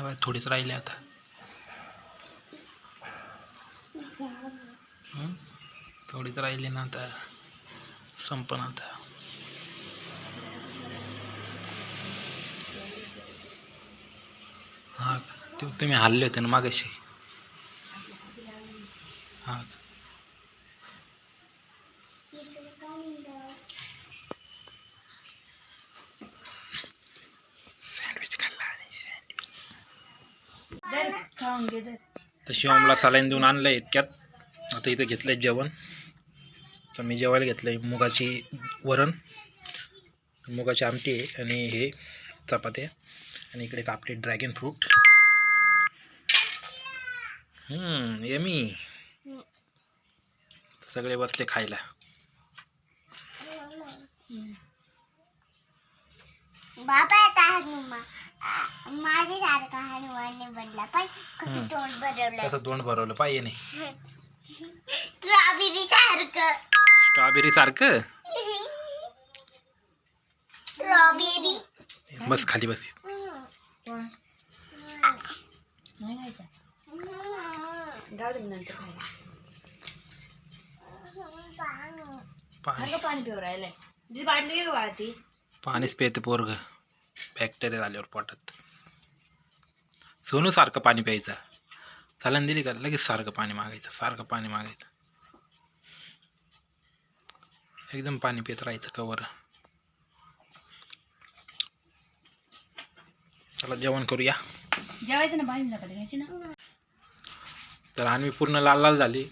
हवा थोडीच राहिली आता. थोडीच राहिली ना आता. संपन आता. हा ते तुम्ही हल्ले होते ना मागाशी हा का? सँडविच खाल्ला आणि तर शिवमला सलाईन देऊन आणलं इतक्यात. आता इथं घेतलं आहे जेवण. तर मी जेवायला घेतलं आहे मुगाची वरण मुगाची आमटी आहे आणि हे चपात्या आणि इकडे कापले ड्रॅगन फ्रूट यमी सगळे बसले खायला. बाबा आता हनुमा माझे सारखा हनुमानने बनला. पण हम्म. कसं तोंड तोंड भरवलं. पाहिजे नाही स्ट्रॉबेरी सारखं. स्ट्रॉबेरी सारखं? स्ट्रॉबेरी बस खाली बस. पाणी. पाणी पिऊ राहिलंय. बाटली वाळती पाणीच पिते पोरग. बॅक्टेरिया झाल्यावर पोटात. सोनू सारखं पाणी प्यायचं. चालन दिली का? लगेच सारखं पाणी मागायचं सारखं पाणी मागायचं. एकदम पाणी पित राहायचं कवर. चला जेवण करूया. जेवायचं ना घ्यायची ना. तर आणि पूर्ण लाल लाल झाली.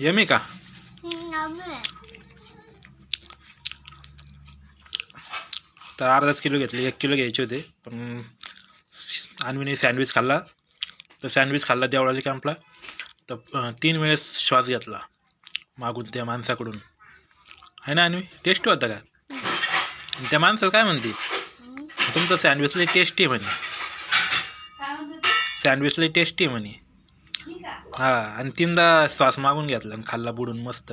यमी का? तर अर्धाच किलो घेतले एक किलो घ्यायचे होते. पण आणवीने सँडविच खाल्ला. तर सँडविच खाल्ला देवळाली कॅम्पला तर तीन वेळेस श्वास घेतला. मागून त्या माणसाकडून. आहे ना आणवी टेस्टी होता का? त्या माणसाला काय म्हणते? तुमचं सँडविच लई टेस्टी म्हणे. सँडविच लई टेस्टी आहे म्हणे. हा आणि तीनदा श्वास मागून घेतला आणि खाल्ला बुडून मस्त.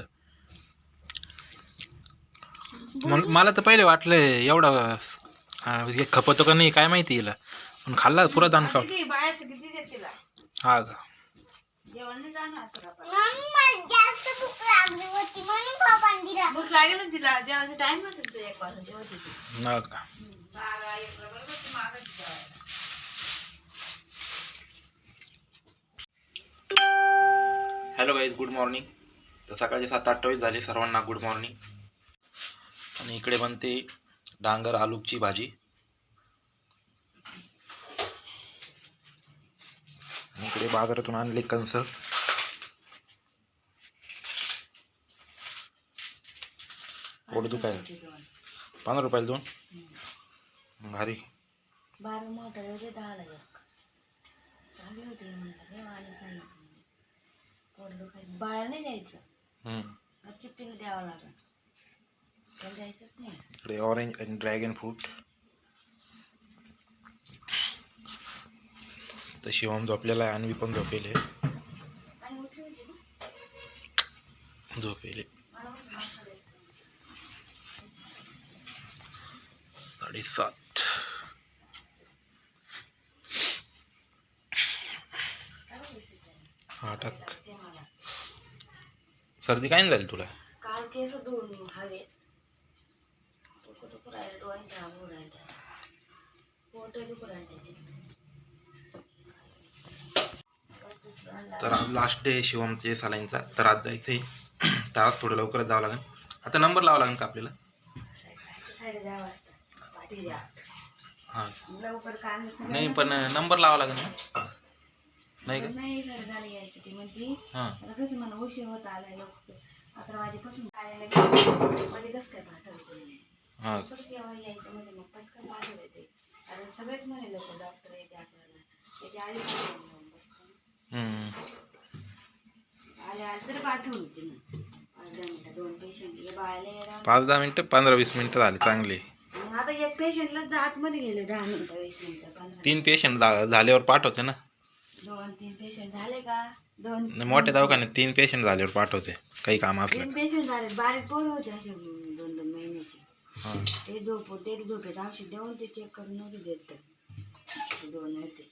मग मला तर पहिले वाटलं एवढा अं, हे खपतो का नाही काय माहिती हिला. पण खाल्ला पुरा दान खाऊ बाळाचं किती देते हा का जेवण नाही जाणार जास्त भूक लागली होती म्हणून पप्पांनी दिला. भूक लागेल ना तिला जेवायचा टाइम असेल तुझा एक वाजता जेवत होती हा का बारा एक बरोबर ती मागं जेवायला. हॅलो गाईज गुड मॉर्निंग तर सकाळचे सात अठ्ठावीस झाले सर्वांना गुड मॉर्निंग आणि इकडे बनते डांगर आलूची भाजी. इकडे बाजारातून आणले कंस पोट दुखायला. पंधरा रुपयाला दोन. भारी बारा मोठा होते दहाला एक. चांगली होती म्हणलं काही वाढत नाही. पोट दुखायचं. बाळा नाही द्यायचं. द्यावं लागेल. इकडे ऑरेंज आणि ड्रॅगन फ्रूट तर शिवम झोपलेला आहे अन्वी पण झोपेले झोपेले मला वाटलं मागचं साडेसात. काय हा टाक. सर्दी काय झाली तुला काल केस धुवून हवेत डोकं दुखू राहिलं डोळ्यांच्या आंबू राहिलं पोट दुखू राहिलं तर आज लास्ट डे शिवमचे सलाईनचा तर आज जायचं आहे तर आज थोडं लवकरच जावं लागेल. आता नंबर लावा लागेल का आपल्याला? साडे दहा वाजता पाठी द्या हां. लवकर काम नाही पण नंबर लावा लागेल ना? नाही का? नाही घर झाली यायची ती म्हणती. हां. आता कसं मला उशीर होत आलाय लवकर. अकरा वाजेपासून मध्ये कसं काय हां. कसं जेव्हा यायचं मध्ये मग पटकन पाठवलं ते कारण सगळेच म्हणे लोक डॉक्टर येते आपल्याला. त्याच्या आधी पाठवून येऊन बसतो. हम्म. आले आले तर पाठवून तिनं पाच दहा मिनिटं दोन पेशंट बाळाला येणार पाच दहा मिनटं पंधरा वीस मिनटं झाली चांगले. आता एक पेशंटला आतमध्ये गेले दहा मिनिटं वीस मिनिटं पंधरा तीन पेशंट झाल्यावर पाठवते ना? दोन तीन पेशंट झाले का? दोन मोठ्या दवाखान्यात तीन पेशंट झाल्यावर पाठवते काही काम असलं तीन पेशंट झाले बारीक पोरं होते असे दोन दोन ते झोप ते झोपेचं औषध देऊन ते चेक करून नव्हते देत ते. ते दोन होते.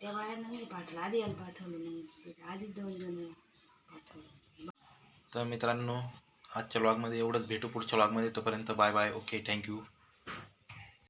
त्या बायांना नाही पाठवलं. आधी याला पाठवलं नाही. आधीच दोन जण पाठवलं. तर मित्रांनो आजच्या व्लॉगमध्ये एवढंच. भेटू पुढच्या व्लॉगमध्ये तोपर्यंत बाय बाय. Okay thank you